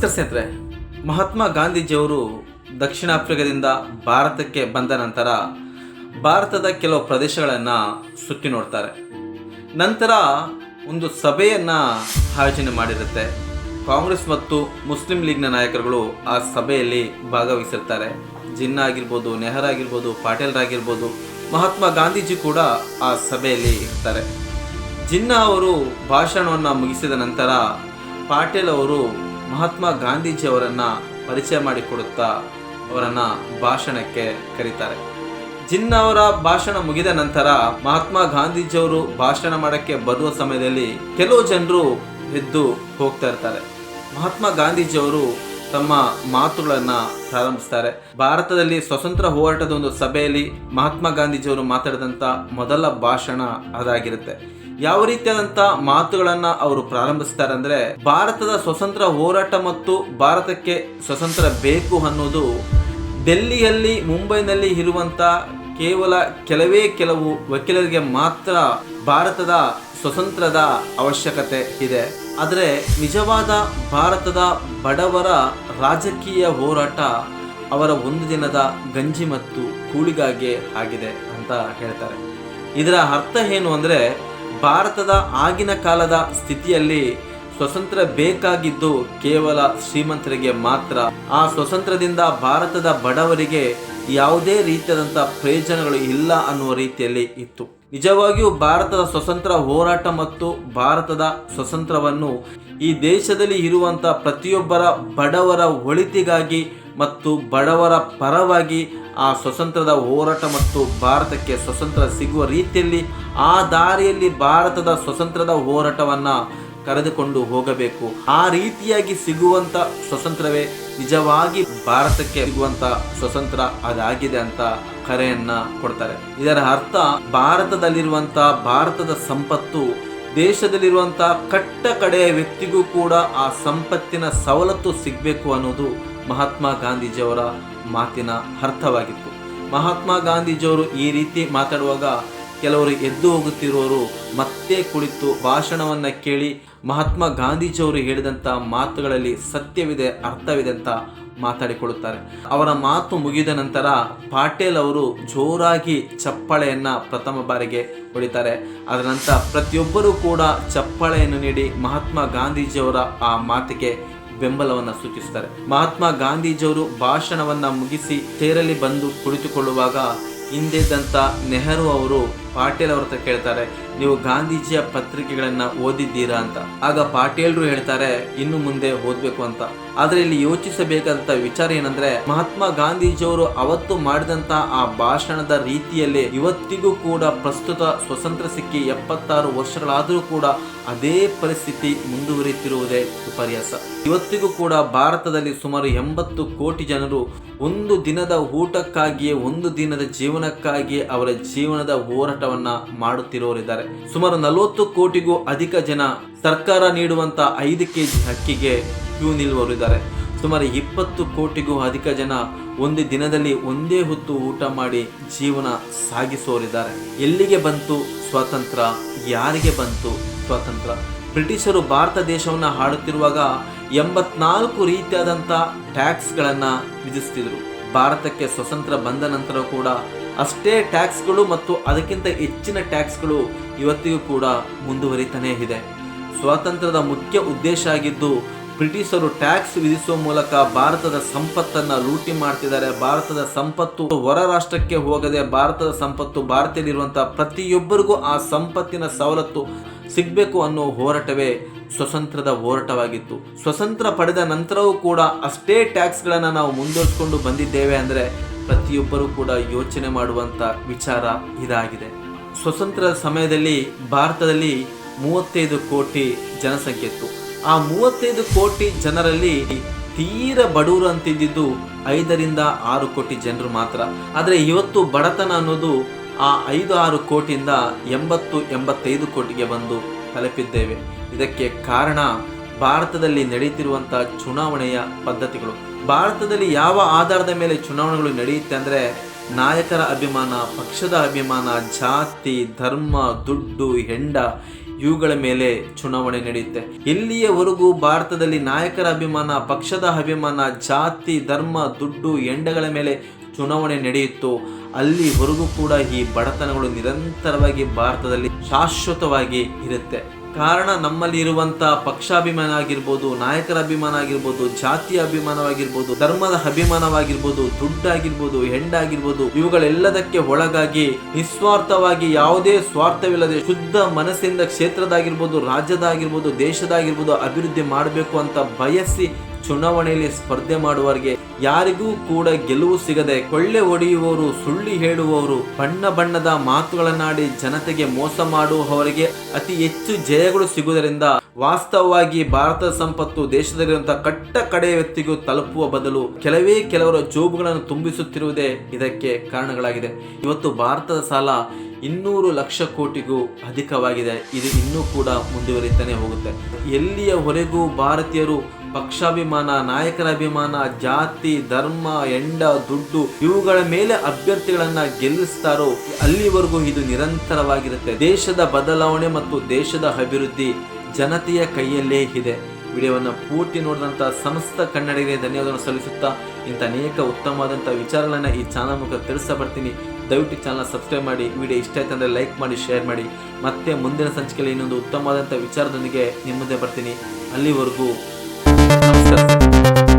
ನಮಸ್ಕಾರ ಸ್ನೇಹಿತರೆ. ಮಹಾತ್ಮ ಗಾಂಧೀಜಿಯವರು ದಕ್ಷಿಣ ಆಫ್ರಿಕಾದಿಂದ ಭಾರತಕ್ಕೆ ಬಂದ ನಂತರ ಭಾರತದ ಕೆಲವು ಪ್ರದೇಶಗಳನ್ನು ಸುತ್ತಿ ನೋಡ್ತಾರೆ. ನಂತರ ಒಂದು ಸಭೆಯನ್ನು ಆಯೋಜನೆ ಮಾಡಿರುತ್ತೆ. ಕಾಂಗ್ರೆಸ್ ಮತ್ತು ಮುಸ್ಲಿಂ ಲೀಗ್ನ ನಾಯಕರುಗಳು ಆ ಸಭೆಯಲ್ಲಿ ಭಾಗವಹಿಸಿರ್ತಾರೆ. ಜಿನ್ನಾ ಆಗಿರ್ಬೋದು, ನೆಹರು ಆಗಿರ್ಬೋದು ಪಾಟೀಲ್ರಾಗಿರ್ಬೋದು ಮಹಾತ್ಮ ಗಾಂಧೀಜಿ ಕೂಡ ಆ ಸಭೆಯಲ್ಲಿ ಇರ್ತಾರೆ. ಜಿನ್ನಾ ಅವರು ಭಾಷಣವನ್ನು ಮುಗಿಸಿದ ನಂತರ ಪಾಟೀಲ್ ಅವರು ಮಹಾತ್ಮ ಗಾಂಧೀಜಿ ಅವರನ್ನು ಪರಿಚಯ ಮಾಡಿಕೊಡುತ್ತಾ ಅವರನ್ನು ಭಾಷಣಕ್ಕೆ ಕರೀತಾರೆ. ಜಿನ್ನ ಅವರ ಭಾಷಣ ಮುಗಿದ ನಂತರ ಮಹಾತ್ಮ ಗಾಂಧೀಜಿಯವರು ಭಾಷಣ ಮಾಡೋಕ್ಕೆ ಬರುವ ಸಮಯದಲ್ಲಿ ಕೆಲವು ಜನರು ಎದ್ದು ಹೋಗ್ತಾ ಇರ್ತಾರೆ. ಮಹಾತ್ಮ ಗಾಂಧೀಜಿಯವರು ತಮ್ಮ ಮಾತುಗಳನ್ನು ಪ್ರಾರಂಭಿಸ್ತಾರೆ. ಭಾರತದಲ್ಲಿ ಸ್ವತಂತ್ರ ಹೋರಾಟದ ಒಂದು ಸಭೆಯಲ್ಲಿ ಮಹಾತ್ಮ ಗಾಂಧೀಜಿಯವರು ಮಾತಾಡಿದಂಥ ಮೊದಲ ಭಾಷಣ ಅದಾಗಿರುತ್ತೆ. ಯಾವ ರೀತಿಯಾದಂಥ ಮಾತುಗಳನ್ನ ಅವರು ಪ್ರಾರಂಭಿಸ್ತಾರೆ ಅಂದ್ರೆ ಭಾರತದ ಸ್ವತಂತ್ರ ಹೋರಾಟ ಮತ್ತು ಭಾರತಕ್ಕೆ ಸ್ವತಂತ್ರ ಬೇಕು ಅನ್ನೋದು ಡೆಲ್ಲಿಯಲ್ಲಿ ಮುಂಬೈನಲ್ಲಿ ಇರುವಂತ ಕೇವಲ ಕೆಲವೇ ಕೆಲವು ವಕೀಲರಿಗೆ ಮಾತ್ರ ಭಾರತದ ಸ್ವತಂತ್ರದ ಅವಶ್ಯಕತೆ ಇದೆ. ಆದರೆ ನಿಜವಾದ ಭಾರತದ ಬಡವರ ರಾಜಕೀಯ ಹೋರಾಟ ಅವರ ಒಂದು ದಿನದ ಗಂಜಿ ಮತ್ತು ಕೂಳಿಗಾಗೆ ಆಗಿದೆ ಅಂತ ಹೇಳ್ತಾರೆ. ಇದರ ಅರ್ಥ ಏನು ಅಂದರೆ ಭಾರತದ ಆಗಿನ ಕಾಲದ ಸ್ಥಿತಿಯಲ್ಲಿ ಸ್ವತಂತ್ರ ಬೇಕಾಗಿದ್ದು ಕೇವಲ ಶ್ರೀಮಂತರಿಗೆ ಮಾತ್ರ. ಆ ಸ್ವತಂತ್ರದಿಂದ ಭಾರತದ ಬಡವರಿಗೆ ಯಾವುದೇ ರೀತಿಯಾದಂಥ ಪ್ರಯೋಜನಗಳು ಇಲ್ಲ ಅನ್ನುವ ರೀತಿಯಲ್ಲಿ ಇತ್ತು. ನಿಜವಾಗಿಯೂ ಭಾರತದ ಸ್ವತಂತ್ರ ಹೋರಾಟ ಮತ್ತು ಭಾರತದ ಸ್ವತಂತ್ರವನ್ನು ಈ ದೇಶದಲ್ಲಿ ಇರುವಂಥ ಪ್ರತಿಯೊಬ್ಬರ ಬಡವರ ಒಳಿತಿಗಾಗಿ ಮತ್ತು ಬಡವರ ಪರವಾಗಿ ಆ ಸ್ವತಂತ್ರದ ಹೋರಾಟ ಮತ್ತು ಭಾರತಕ್ಕೆ ಸ್ವತಂತ್ರ ಸಿಗುವ ರೀತಿಯಲ್ಲಿ ಆ ದಾರಿಯಲ್ಲಿ ಭಾರತದ ಸ್ವತಂತ್ರದ ಹೋರಾಟವನ್ನು ಕರೆದುಕೊಂಡು ಹೋಗಬೇಕು. ಆ ರೀತಿಯಾಗಿ ಸಿಗುವಂಥ ಸ್ವತಂತ್ರವೇ ನಿಜವಾಗಿ ಭಾರತಕ್ಕೆ ಸಿಗುವಂಥ ಸ್ವತಂತ್ರ ಅದಾಗಿದೆ ಅಂತ ಕರೆಯನ್ನ ಕೊಡ್ತಾರೆ. ಇದರ ಅರ್ಥ ಭಾರತದಲ್ಲಿರುವಂಥ ಭಾರತದ ಸಂಪತ್ತು ದೇಶದಲ್ಲಿರುವಂಥ ಕಟ್ಟ ಕಡೆಯ ವ್ಯಕ್ತಿಗೂ ಕೂಡ ಆ ಸಂಪತ್ತಿನ ಸವಲತ್ತು ಸಿಗಬೇಕು ಅನ್ನೋದು ಮಹಾತ್ಮ ಗಾಂಧೀಜಿಯವರ ಮಾತಿನ ಅರ್ಥವಾಗಿತ್ತು. ಮಹಾತ್ಮ ಗಾಂಧೀಜಿಯವರು ಈ ರೀತಿ ಮಾತಾಡುವಾಗ ಕೆಲವರು ಎದ್ದು ಹೋಗುತ್ತಿರುವವರು ಮತ್ತೆ ಕುಳಿತು ಭಾಷಣವನ್ನ ಕೇಳಿ ಮಹಾತ್ಮ ಗಾಂಧೀಜಿಯವರು ಹೇಳಿದಂಥ ಮಾತುಗಳಲ್ಲಿ ಸತ್ಯವಿದೆ, ಅರ್ಥವಿದೆ ಅಂತ ಮಾತಾಡಿಕೊಳ್ಳುತ್ತಾರೆ. ಅವರ ಮಾತು ಮುಗಿದ ನಂತರ ಪಾಟೇಲ್ ಅವರು ಜೋರಾಗಿ ಚಪ್ಪಾಳೆಯನ್ನು ಪ್ರಥಮ ಬಾರಿಗೆ ಹೊಡಿತಾರೆ. ಅದರ ನಂತರ ಪ್ರತಿಯೊಬ್ಬರೂ ಕೂಡ ಚಪ್ಪಳೆಯನ್ನು ನೀಡಿ ಮಹಾತ್ಮ ಗಾಂಧೀಜಿಯವರ ಆ ಮಾತಿಗೆ ಬೆಂಬಲವನ್ನು ಸೂಚಿಸುತ್ತಾರೆ. ಮಹಾತ್ಮ ಗಾಂಧೀಜಿಯವರು ಭಾಷಣವನ್ನ ಮುಗಿಸಿ ತೇರಲ್ಲಿ ಬಂದು ಕುಳಿತುಕೊಳ್ಳುವಾಗ ಹಿಂದಿದ್ದಂಥ ನೆಹರು ಅವರು ಪಾಟೀಲ್ ಅವ್ರ ಕೇಳ್ತಾರೆ, ನೀವು ಗಾಂಧೀಜಿಯ ಪತ್ರಿಕೆಗಳನ್ನ ಓದಿದ್ದೀರಾ ಅಂತ. ಆಗ ಪಾಟೀಲ್ರು ಹೇಳ್ತಾರೆ, ಇನ್ನು ಮುಂದೆ ಓದ್ಬೇಕು ಅಂತ. ಆದ್ರೆ ಇಲ್ಲಿ ಯೋಚಿಸಬೇಕಾದಂತ ವಿಚಾರ ಏನಂದ್ರೆ, ಮಹಾತ್ಮ ಗಾಂಧೀಜಿಯವರು ಅವತ್ತು ಮಾಡಿದಂತ ಆ ಭಾಷಣದ ರೀತಿಯಲ್ಲಿ ಇವತ್ತಿಗೂ ಕೂಡ ಪ್ರಸ್ತುತ ಸ್ವತಂತ್ರ ಸಿಕ್ಕಿ ಎಪ್ಪತ್ತಾರು ವರ್ಷಗಳಾದರೂ ಕೂಡ ಅದೇ ಪರಿಸ್ಥಿತಿ ಮುಂದುವರಿಯುತ್ತಿರುವುದೇ ವಿಪರ್ಯಾಸ ಇವತ್ತಿಗೂ ಕೂಡ ಭಾರತದಲ್ಲಿ ಸುಮಾರು ಎಂಬತ್ತು ಕೋಟಿ ಜನರು ಒಂದು ದಿನದ ಊಟಕ್ಕಾಗಿಯೇ, ಒಂದು ದಿನದ ಜೀವನಕ್ಕಾಗಿಯೇ ಅವರ ಜೀವನದ ಹೋರಾಟವನ್ನ ಮಾಡುತ್ತಿರುವವರಿದ್ದಾರೆ ಸುಮಾರು ನಲವತ್ತು ಕೋಟಿಗೂ ಅಧಿಕ ಜನ ಸರ್ಕಾರ ನೀಡುವಂತ ಐದು ಕೆಜಿ ಅಕ್ಕಿಗೆ ಕ್ಯೂ ನಿಲ್ಲುವವರಿದ್ದಾರೆ ಸುಮಾರು ಇಪ್ಪತ್ತು ಕೋಟಿಗೂ ಅಧಿಕ ಜನ ಒಂದು ದಿನದಲ್ಲಿ ಒಂದೇ ಹೊತ್ತು ಊಟ ಮಾಡಿ ಜೀವನ ಸಾಗಿಸುವವರಿದ್ದಾರೆ ಎಲ್ಲಿಗೆ ಬಂತು ಸ್ವಾತಂತ್ರ್ಯ? ಯಾರಿಗೆ ಬಂತು ಸ್ವಾತಂತ್ರ್ಯ? ಬ್ರಿಟಿಷರು ಭಾರತ ದೇಶವನ್ನು ಹಾಡುತ್ತಿರುವಾಗ ಎಂಬತ್ನಾಲ್ಕು ರೀತಿಯಾದಂಥ ಟ್ಯಾಕ್ಸ್ಗಳನ್ನು ವಿಧಿಸ್ತಿದ್ರು. ಭಾರತಕ್ಕೆ ಸ್ವತಂತ್ರ ಬಂದ ನಂತರ ಕೂಡ ಅಷ್ಟೇ ಟ್ಯಾಕ್ಸ್ಗಳು ಮತ್ತು ಅದಕ್ಕಿಂತ ಹೆಚ್ಚಿನ ಟ್ಯಾಕ್ಸ್ಗಳು ಇವತ್ತಿಗೂ ಕೂಡ ಮುಂದುವರಿತಾನೇ ಇದೆ. ಸ್ವಾತಂತ್ರ್ಯದ ಮುಖ್ಯ ಉದ್ದೇಶ ಆಗಿದ್ದು, ಬ್ರಿಟಿಷರು ಟ್ಯಾಕ್ಸ್ ವಿಧಿಸುವ ಮೂಲಕ ಭಾರತದ ಸಂಪತ್ತನ್ನು ಲೂಟಿ ಮಾಡ್ತಿದ್ದಾರೆ. ಭಾರತದ ಸಂಪತ್ತು ಹೊರ ರಾಷ್ಟ್ರಕ್ಕೆ ಹೋಗದೆ ಭಾರತದ ಸಂಪತ್ತು ಭಾರತದಲ್ಲಿರುವಂತಹ ಪ್ರತಿಯೊಬ್ಬರಿಗೂ ಆ ಸಂಪತ್ತಿನ ಸವಲತ್ತು ಸಿಗಬೇಕು ಅನ್ನೋ ಹೋರಾಟವೇ ಸ್ವತಂತ್ರದ ಹೋರಾಟವಾಗಿತ್ತು. ಸ್ವತಂತ್ರ ಪಡೆದ ನಂತರವೂ ಕೂಡ ಅಷ್ಟೇ ಟ್ಯಾಕ್ಸ್ಗಳನ್ನು ನಾವು ಮುಂದುವರಿಸಿಕೊಂಡು ಬಂದಿದ್ದೇವೆ ಅಂದರೆ ಪ್ರತಿಯೊಬ್ಬರೂ ಕೂಡ ಯೋಚನೆ ಮಾಡುವಂಥ ವಿಚಾರ ಇದಾಗಿದೆ. ಸ್ವತಂತ್ರ ಸಮಯದಲ್ಲಿ ಭಾರತದಲ್ಲಿ ಮೂವತ್ತೈದು ಕೋಟಿ ಜನಸಂಖ್ಯೆ ಇತ್ತು. ಆ ಮೂವತ್ತೈದು ಕೋಟಿ ಜನರಲ್ಲಿ ತೀರ ಬಡವರು ಅಂತಿದ್ದು ಐದರಿಂದ ಆರು ಕೋಟಿ ಜನರು ಮಾತ್ರ. ಆದರೆ ಇವತ್ತು ಬಡತನ ಅನ್ನೋದು ಆ ಐದು ಆರು ಕೋಟಿಯಿಂದ ಎಂಬತ್ತು, ಎಂಬತ್ತೈದು ಕೋಟಿಗೆ ಬಂದು ತಲುಪಿದ್ದೇವೆ. ಇದಕ್ಕೆ ಕಾರಣ ಭಾರತದಲ್ಲಿ ನಡೆಯುತ್ತಿರುವಂಥ ಚುನಾವಣೆಯ ಪದ್ಧತಿಗಳು. ಭಾರತದಲ್ಲಿ ಯಾವ ಆಧಾರದ ಮೇಲೆ ಚುನಾವಣೆಗಳು ನಡೆಯುತ್ತೆ ಅಂದರೆ ನಾಯಕರ ಅಭಿಮಾನ, ಪಕ್ಷದ ಅಭಿಮಾನ, ಜಾತಿ, ಧರ್ಮ, ದುಡ್ಡು, ಹೆಂಡ, ಇವುಗಳ ಮೇಲೆ ಚುನಾವಣೆ ನಡೆಯುತ್ತೆ. ಇಲ್ಲಿಯವರೆಗೂ ಭಾರತದಲ್ಲಿ ನಾಯಕರ ಅಭಿಮಾನ, ಪಕ್ಷದ ಅಭಿಮಾನ, ಜಾತಿ, ಧರ್ಮ, ದುಡ್ಡು ಎಂಡಗಳ ಮೇಲೆ ಚುನಾವಣೆ ನಡೆಯಿತು ಅಲ್ಲಿವರೆಗೂ ಕೂಡ ಈ ಬಡತನಗಳು ನಿರಂತರವಾಗಿ ಭಾರತದಲ್ಲಿ ಶಾಶ್ವತವಾಗಿ ಇರುತ್ತೆ. ಕಾರಣ ನಮ್ಮಲ್ಲಿ ಇರುವಂತಹ ಪಕ್ಷಾಭಿಮಾನ ಆಗಿರ್ಬೋದು, ನಾಯಕರ ಅಭಿಮಾನ ಆಗಿರ್ಬೋದು ಜಾತಿಯ ಅಭಿಮಾನವಾಗಿರ್ಬೋದು, ಧರ್ಮದ ಅಭಿಮಾನವಾಗಿರ್ಬೋದು, ದುಡ್ಡಾಗಿರ್ಬೋದು ಹೆಂಡಾಗಿರ್ಬೋದು ಇವುಗಳೆಲ್ಲದಕ್ಕೆ ಒಳಗಾಗಿ ನಿಸ್ವಾರ್ಥವಾಗಿ ಯಾವುದೇ ಸ್ವಾರ್ಥವಿಲ್ಲದೆ ಶುದ್ಧ ಮನಸ್ಸಿಂದ ಕ್ಷೇತ್ರದಾಗಿರ್ಬೋದು ರಾಜ್ಯದಾಗಿರ್ಬೋದು ದೇಶದಾಗಿರ್ಬೋದು ಅಭಿವೃದ್ಧಿ ಮಾಡಬೇಕು ಅಂತ ಬಯಸಿ ಚುನಾವಣೆಯಲ್ಲಿ ಸ್ಪರ್ಧೆ ಮಾಡುವವರಿಗೆ ಯಾರಿಗೂ ಕೂಡ ಗೆಲುವು ಸಿಗದೆ ಕೊಳ್ಳೆ ಒಡೆಯುವವರು ಸುಳ್ಳಿ ಹೇಳುವವರು, ಬಣ್ಣ ಬಣ್ಣದ ಮಾತುಗಳನ್ನಾಡಿ ಜನತೆಗೆ ಮೋಸ ಮಾಡುವವರಿಗೆ ಅತಿ ಹೆಚ್ಚು ಜಯಗಳು ಸಿಗುವುದರಿಂದ ವಾಸ್ತವವಾಗಿ ಭಾರತದ ಸಂಪತ್ತು ದೇಶದಲ್ಲಿರುವಂತಹ ಕಟ್ಟ ಕಡೆಯ ವ್ಯಕ್ತಿಗೂ ತಲುಪುವ ಬದಲು ಕೆಲವೇ ಕೆಲವರ ಜೋಬುಗಳನ್ನು ತುಂಬಿಸುತ್ತಿರುವುದೇ ಇದಕ್ಕೆ ಕಾರಣಗಳಾಗಿದೆ. ಇವತ್ತು ಭಾರತದ ಸಾಲ ಇನ್ನೂರು ಲಕ್ಷ ಕೋಟಿಗೂ ಅಧಿಕವಾಗಿದೆ. ಇದು ಇನ್ನೂ ಕೂಡ ಮುಂದುವರಿತಾನೆ ಹೋಗುತ್ತೆ. ಎಲ್ಲಿಯವರೆಗೂ ಭಾರತೀಯರು ಪಕ್ಷಾಭಿಮಾನ ನಾಯಕರ ಅಭಿಮಾನ ಜಾತಿ, ಧರ್ಮ, ಎಂಡ, ದುಡ್ಡು ಇವುಗಳ ಮೇಲೆ ಅಭ್ಯರ್ಥಿಗಳನ್ನ ಗೆಲ್ಲಿಸ್ತಾರೋ ಅಲ್ಲಿವರೆಗೂ ಇದು ನಿರಂತರವಾಗಿರುತ್ತೆ. ದೇಶದ ಬದಲಾವಣೆ ಮತ್ತು ದೇಶದ ಅಭಿವೃದ್ಧಿ ಜನತೆಯ ಕೈಯಲ್ಲೇ ಇದೆ. ವಿಡಿಯೋವನ್ನು ಪೂರ್ತಿ ನೋಡಿದಂಥ ಸಮಸ್ತ ಕನ್ನಡಿಗರಿಗೆ ಧನ್ಯವಾದಗಳನ್ನು ಸಲ್ಲಿಸುತ್ತಾ ಇಂಥ ಅನೇಕ ಉತ್ತಮವಾದಂಥ ವಿಚಾರಗಳನ್ನು ಈ ಚಾನಲ್ ಮೂಲಕ ತಿಳಿಸ್ತಾ ಬರ್ತೀನಿ. ದಯವಿಟ್ಟು ಚಾನಲ್ ಸಬ್ಸ್ಕ್ರೈಬ್ ಮಾಡಿ, ವಿಡಿಯೋ ಇಷ್ಟ ಆಯ್ತು ಅಂದರೆ ಲೈಕ್ ಮಾಡಿ, ಶೇರ್ ಮಾಡಿ. ಮತ್ತೆ ಮುಂದಿನ ಸಂಚಿಕೆಯಲ್ಲಿ ಇನ್ನೊಂದು ಉತ್ತಮವಾದಂಥ ವಿಚಾರದೊಂದಿಗೆ ನಿಮ್ಮ ಮುಂದೆ ಬರ್ತೀನಿ. ಅಲ್ಲಿವರೆಗೂ ನಮಸ್ಕಾರ